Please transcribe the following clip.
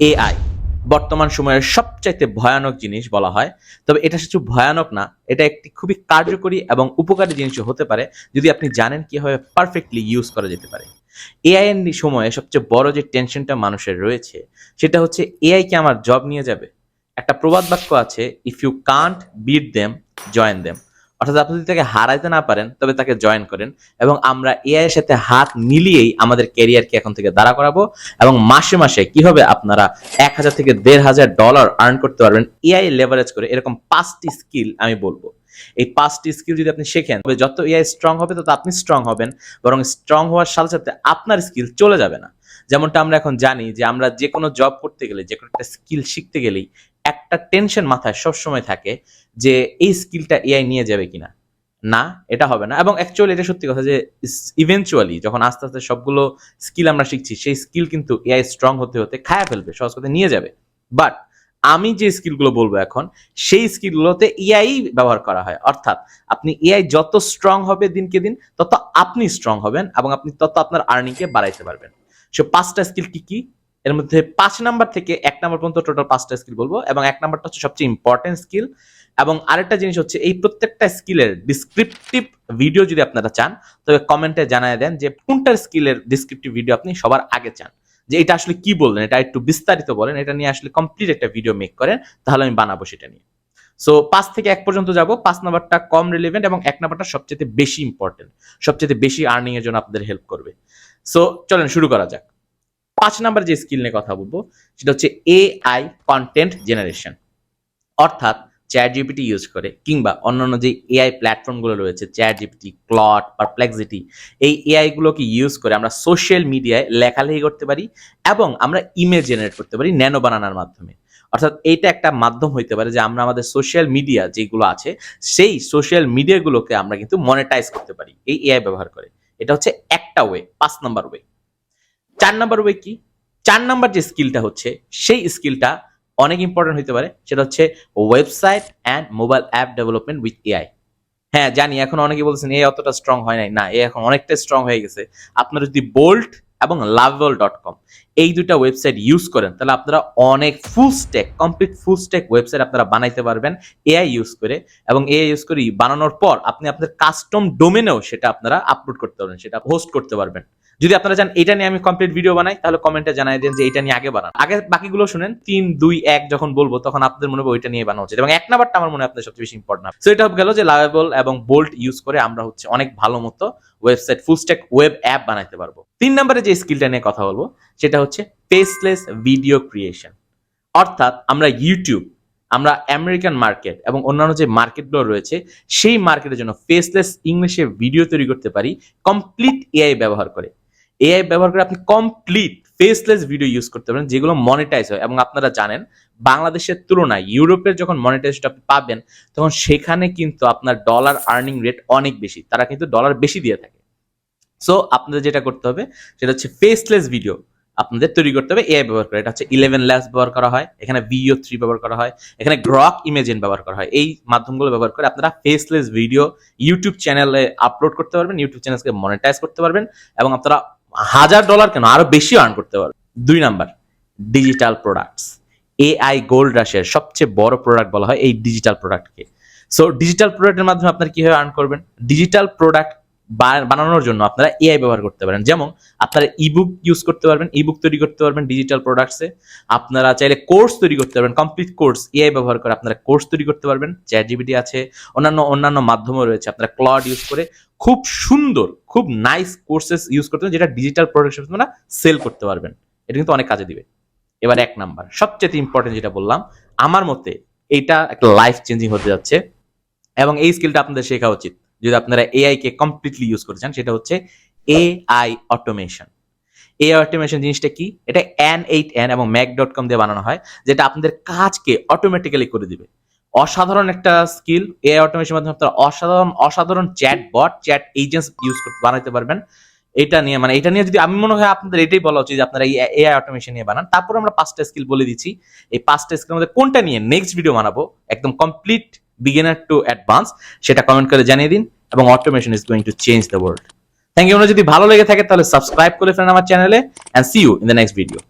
AI, বর্তমান সময়ের সবচাইতে ভয়ানক জিনিস বলা হয়। তবে এটা শুধু ভয়ানক না, এটা একটি খুবই কার্যকরী এবং উপকারী জিনিসও হতে পারে, যদি আপনি জানেন কীভাবে পারফেক্টলি ইউজ করা যেতে পারে। এআই এর সময়ে সবচেয়ে বড় যে টেনশনটা মানুষের রয়েছে, সেটা হচ্ছে এআই কি আমার জব নিয়ে যাবে? একটা প্রবাদ বাক্য আছে if you can't beat them join them অর্থাৎ আপনি যদি তাকে হারাইতে না পারেন, তবে তাকে জয়েন করেন এবং আমরা এআই এর সাথে হাত মিলিয়েই আমাদের ক্যারিয়ারকে এখন থেকে দাঁড়া করাবো এবং মাসে মাসে কীভাবে আপনারা এক হাজার থেকে দেড় হাজার ডলার আর্ন করতে পারবেন এআই লেভারেজ করে এরকম পাঁচটি স্কিল আমি বলব। এই পাঁচটি স্কিল যদি আপনি শেখেন, তবে যত এআই স্ট্রং হবে, তত আপনি স্ট্রং হবেন, বরং স্ট্রং হওয়ার সাথে সাথে আপনার স্কিল চলে যাবে না। যেমনটা আমরা এখন জানি যে আমরা যে কোনো জব করতে গেলে যে কোনো একটা স্কিল শিখতে গেলেই একটা টেনশন মাথায় সবসময় থাকে যে এই স্কিলটা এআই নিয়ে যাবে কিনা। না, এটা হবে না। এবং অ্যাকচুয়ালি এটা সত্যি কথা যে ইভেনচুয়ালি যখন আস্তে আস্তে সবগুলো স্কিল আমরা শিখছি, সেই স্কিল কিন্তু এআই স্ট্রং হতে হতে খায়া ফেলবে, সহজ কথা নিয়ে যাবে। বাট আমি যে স্কিলগুলো বলব এখন, সেই স্কিলগুলোতে এআই ব্যবহার করা হয়। অর্থাৎ আপনি এআই যত স্ট্রং হবে দিনকে দিন, তত আপনি স্ট্রং হবেন এবং আপনি তত আপনার আর্নিংকে বাড়াইতে পারবেন। সে পাঁচটা স্কিল কি কি? এর মধ্যে পাঁচ নাম্বার থেকে এক নাম্বার পর্যন্ত টোটাল পাঁচটা স্কিল বলব এবং এক নাম্বারটা হচ্ছে সবচেয়ে ইম্পর্টেন্ট স্কিল এবং আরেকটা জিনিস হচ্ছে এই প্রত্যেকটা স্কিলের ডিসক্রিপটিভ ভিডিও যদি আপনারা চান, তবে কমেন্টে জানায় দেন যে কোনটার স্কিলের ডিসক্রিপটিভ ভিডিও আপনি সবার আগে চান। যে এটা আসলে কি বললেন, এটা একটু বিস্তারিত বলেন, এটা নিয়ে আসলে কমপ্লিট একটা ভিডিও মেক করেন, তাহলে আমি বানাবো সেটা নিয়ে। সো পাঁচ থেকে এক পর্যন্ত যাব, পাঁচ নাম্বারটা কম রিলেভেন্ট এবং এক নাম্বারটা সবচেয়ে বেশি ইম্পর্টেন্ট সবচেয়ে বেশি আর্নিং এর জন্য আপনাদের হেল্প করবে। সো চলেন শুরু করা যাক। পাঁচ নাম্বার যে স্কিল নিয়ে কথা বলব, সেটা হচ্ছে এআই কন্টেন্ট জেনারেশন অর্থাৎ চ্যাট জিপিটি ইউজ করে, কিংবা অন্যান্য যে এআই প্ল্যাটফর্মগুলো রয়েছে চ্যাট জিপিটি ক্লট পারপ্লেক্সিটি এই এআই গুলোকে ইউজ করে আমরা সোশ্যাল মিডিয়ায় লেখালেখি করতে পারি, এবং আমরা ইমেজ জেনারেট করতে পারি ন্যানো বানানোর মাধ্যমে। অর্থাৎ এইটা একটা মাধ্যম হইতে পারে যে আমরা আমাদের সোশ্যাল মিডিয়া যেগুলো আছে, সেই সোশ্যাল মিডিয়াগুলোকে আমরা কিন্তু মনিটাইজ করতে পারি, এই এআই ব্যবহার করে। এটা হচ্ছে একটা ওয়ে পাঁচ নাম্বার ওয়ে চার নাম্বার ওয়ে কি? চার নাম্বার যে স্কিলটা হচ্ছে, সেই স্কিলটা অনেক ইম্পর্টেন্ট হতে পারে। সেটা হচ্ছে website and mobile app development with AI হ্যাঁ জানি, এখন অনেকে বলছেন এ অতটা স্ট্রং হয় নাই। না, এ এখন অনেকটা স্ট্রং হয়ে গেছে। আপনারা যদি বোল্ট এবং লাভেল ডট কম এই দুটা ওয়েবসাইট ইউজ করেন, তাহলে আপনারা অনেক full stack complete full stack website আপনারা বানাইতে পারবেন এআই ইউজ করে। এবং এআই ইউজ করে বানানোর পর আপনি আপনাদের কাস্টম ডোমেনেও সেটা আপনারা আপলোড করতে পারবেন, সেটা হোস্ট করতে পারবেন। যদি আপনারা চান, এটা নিয়ে আমি কমপ্লিট ভিডিও বানাই, তাহলে কমেন্টে জানাই দেন যে এটা নিয়ে আগে বানান। আগে বাকিগুলো শুনেন, তিন, দুই, এক যখন বলব, তখন আপনাদের মনে হবে ওইটা নিয়ে বানানো উচিত। এবং এক নাম্বারটা আমার মনে আপনাদের সবচেয়ে বেশি ইম্পর্টেন্ট সো এটা গেল যে লাভেবল এবং বোল্ট ইউজ করে আমরা হচ্ছে অনেক ভালো মতো website full stack web app বানাইতে পারব। তিন নম্বরে যে স্কিলটা নিয়ে কথা বলব, সেটা হচ্ছে ফেসলেস ভিডিও ক্রিয়েশন অর্থাৎ আমরা ইউটিউব আমরা আমেরিকান মার্কেট এবং অন্যান্য যে মার্কেটগুলো রয়েছে, সেই মার্কেটের জন্য ফেসলেস ইংলিশে ভিডিও তৈরি করতে পারি কমপ্লিট এআই ব্যবহার করে। এআই ব্যবহার করে আপনি কমপ্লিট ফেসলেস ভিডিও ইউজ করতে পারেন, যেগুলো মনিটাইজ হয়। এবং আপনারা জানেন, বাংলাদেশের তুলনায় ইউরোপের যখন মনিটাইজটা আপনি পাবেন, তখন সেখানে কিন্তু আপনার ডলার আর্নিং রেট অনেক বেশি। তারা কিন্তু ডলার বেশি দিয়ে থাকে। সো আপনাদের যেটা করতে হবে, সেটা হচ্ছে ফেসলেস ভিডিও আপনাদের তৈরি করতে হবে এআই ব্যবহার করে। এটা হচ্ছে ইলেভেন ল্যাস ব্যবহার করা হয়, এখানে ভিও থ্রি ব্যবহার করা হয়, এখানে গ্রক ইমেজিন ব্যবহার করা হয়। এই মাধ্যমগুলো ব্যবহার করে আপনারা ফেসলেস ভিডিও ইউটিউব চ্যানেলে আপলোড করতে পারবেন ইউটিউব চ্যানেলকে মনিটাইজ করতে পারবেন, এবং আপনারা হাজার ডলার কেন? আরও বেশি আর্ন করতে পারবে। দুই number digital products AI gold রাশিয়ার সবচেয়ে বড় প্রোডাক্ট বলা হয় এই ডিজিটাল প্রোডাক্টকে সো ডিজিটাল প্রোডাক্টের মাধ্যমে আপনারা কীভাবে আর্ন করবেন? ডিজিটাল প্রোডাক্ট বানানোর জন্য আপনারা এআই ব্যবহার করতে পারেন। যেমন আপনারা ইবুক ইউজ করতে পারবেন ইবুক তৈরি করতে পারবেন ডিজিটাল প্রোডাক্টসে আপনারা চাইলে কোর্স তৈরি করতে পারবেন কমপ্লিট কোর্স এআই ব্যবহার করে আপনারা কোর্স তৈরি করতে পারবেন চ্যাট আছে, অন্যান্য অন্যান্য মাধ্যমও রয়েছে আপনারা ক্লড ইউজ করে খুব সুন্দর, খুব নাইস কোর্সেস ইউজ করতে যেটা ডিজিটাল প্রোডাক্ট আপনারা সেল করতে পারবেন। এটা কিন্তু অনেক কাজে দিবে। এবার এক নাম্বার, সবচেয়ে ইম্পর্টেন্ট যেটা বললাম, আমার মতে এটা একটা লাইফ চেঞ্জিং হতে যাচ্ছে। এবং এই স্কিলটা আপনাদের শেখা উচিত। যদি আপনারা এআই কে কমপ্লিটলি ইউজ করতে চান, সেটা হচ্ছে এআই অটোমেশন এআই অটোমেশন জিনিসটা কি? এটা এন এইট এন এবং ম্যাক ডট কম দিয়ে বানানো হয়, যেটা আপনাদের কাজকে অটোমেটিক্যালি করে দিবে। অসাধারণ একটা স্কিল এআই অটোমেশন মাধ্যমে আপনারা অসাধারণ অসাধারণ চ্যাট বট চ্যাট এজেন্টস ইউজ করতে বানাতে পারবেন। এটা নিয়ে মানে এটা নিয়ে যদি আমি মনে হয় আপনাদের এটাই বলা উচিত যে আপনারা এই এআই অটোমেশন নিয়ে বানান। তারপর আমরা পাঁচটা স্কিল বলে দিচ্ছি। এই পাঁচটা স্কিল মধ্যে কোনটা নিয়ে নেক্সট ভিডিও বানাবো? একদম কমপ্লিট বিগিনার টু অ্যাডভান্স সেটা কমেন্ট করে জানিয়ে দিন। এবং automation is going to change the world thank you যদি ভালো লেগে থাকে, তাহলে সাবস্ক্রাইব করে ফেলেন আমার চ্যানেলে and see you in the next video